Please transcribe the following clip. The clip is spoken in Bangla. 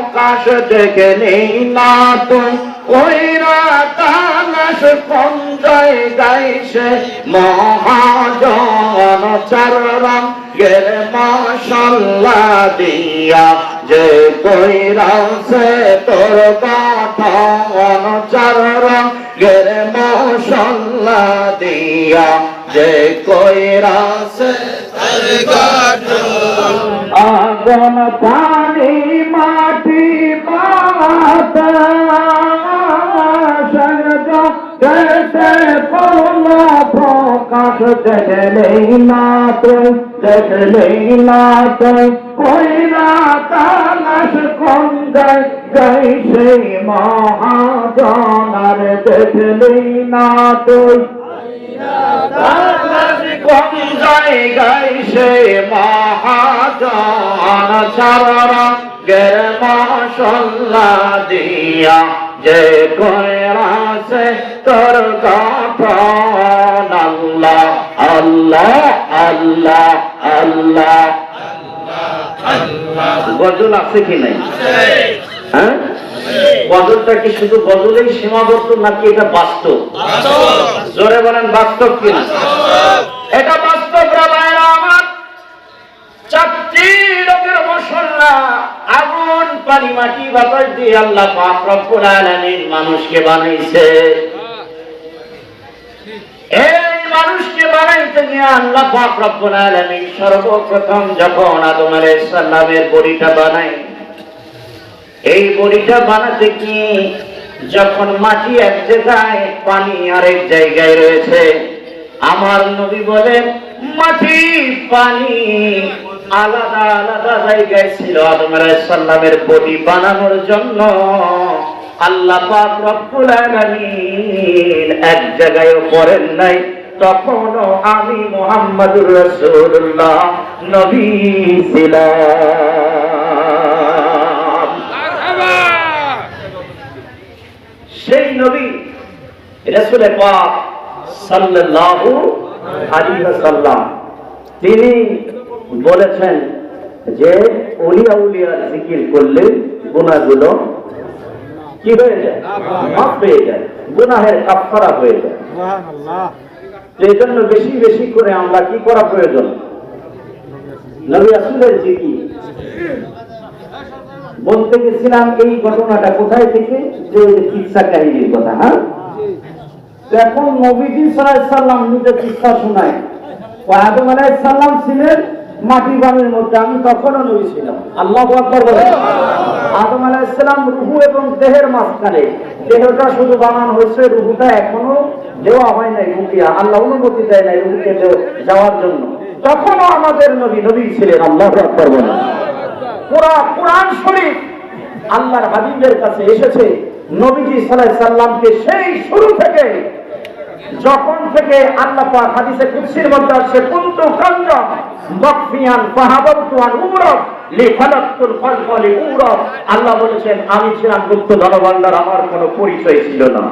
প্রকাশ দেখে নেই না তো। ওইরা তালাশ কোন জায়গায় সে মহাজন চার রঙের মশাল্লা দিয়া। যে কইরা সে তোর গঠন চার রঙের মশাল্লা দিয়া। যে কইরা সে আগুন পানি দেখলেই না তুই দেখলেই না তুই কইরা তালাশ কোন গাই গাই সেই মহাজনার দেখলেই না তুই কোন জায়গায় সে মহাজন সারা গের মশল্লা দিয়া যে কয়রা সে তোর গঠন আল্লাহ আল্লাহ আল্লাহ আল্লাহ। গজল আছে কি নাই? হ্যাঁ? গজলটা কি শুধু গজলেই সীমাবদ্ধ নাকি এটা বাস্তব? জোরে বলেন, বাস্তব কিনা এটা বাস্তব, রামায়ণ আমার। মশলা, আগুন, পানি, মাটি, বাতাস দিয়ে আল্লাহ পাক মানুষকে বানাইছে। এই মানুষকে বানাইতে গিয়ে আল্লাহ পাক রব্বুল আলামিন সর্বপ্রথম যখন আদম আলাইহিস সালামের বডিটা বানায়, এই বড়িটা বানাতে কি যখন মাটি এক জায়গায়, পানি আরেক জায়গায় রয়েছে, আমার নবী বলেন, মাটি, পানি আলাদা আলাদা জায়গায় ছিল আদম আলাইহিস সালামের বডি বানানোর জন্য। আল্লাহ পাক রব্বুল আলামিন এক জায়গায় করেন নাই তখনও আমি মোহাম্মদুর রাসূলুল্লাহ, নবী ছিলাম। সেই নবী রাসূল পাক সাল্লাল্লাহু তিনি বলেছেন যে উলিয়া উলিয়ার জিকির করলে গুনাহগুলো কি হয়ে যায়? মাফ হয়ে যায়, গুনাহের কাফফারা হয়ে যায়। এই জন্য বেশি বেশি করে আমরা কি করা প্রয়োজন? বলতে গেছিলাম এই ঘটনাটা কোথায় থেকে? যে কাহিনীর কথা হ্যাঁ? এখন নবীজি সাল্লাম নিজে কিচ্ছা শোনায়। আদম আলাইসাল্লাম ছিলেন মাটি বানের মধ্যে, আমি তখনও নবী ছিলাম। আল্লাহ আদম রুহু এবং দেহের মাঝখানে। দেহটা শুধু বানানো হয়েছে, রুহুটা এখনও দেওয়া হয় নাই রুকিয়া, আল্লাহ অনুমতি দেয় নাই রুহুকে দে- যাওয়ার জন্য। তখনও আমাদের নবী নবী ছিলেন, আল্লাহ আকবর বলে পুরা কোরআন শরীফ আল্লাহর হাবিবের কাছে এসেছে। নবীজি সাল্লাল্লাহু সাল্লামকে সেই শুরু থেকে, যখন থেকে আল্লাহ পাক হাদিসে কুদসির মধ্যে আসছে, কুনতু কাঞ্জম মকফিয়ান ফাহাবাতু আন উমরত লি খালাকতুল খালকা আল্লাহ বলেছেন, আমি ছিলাম গুপ্ত ধনভাণ্ডার, আমার কোনো পরিচয় ছিল না।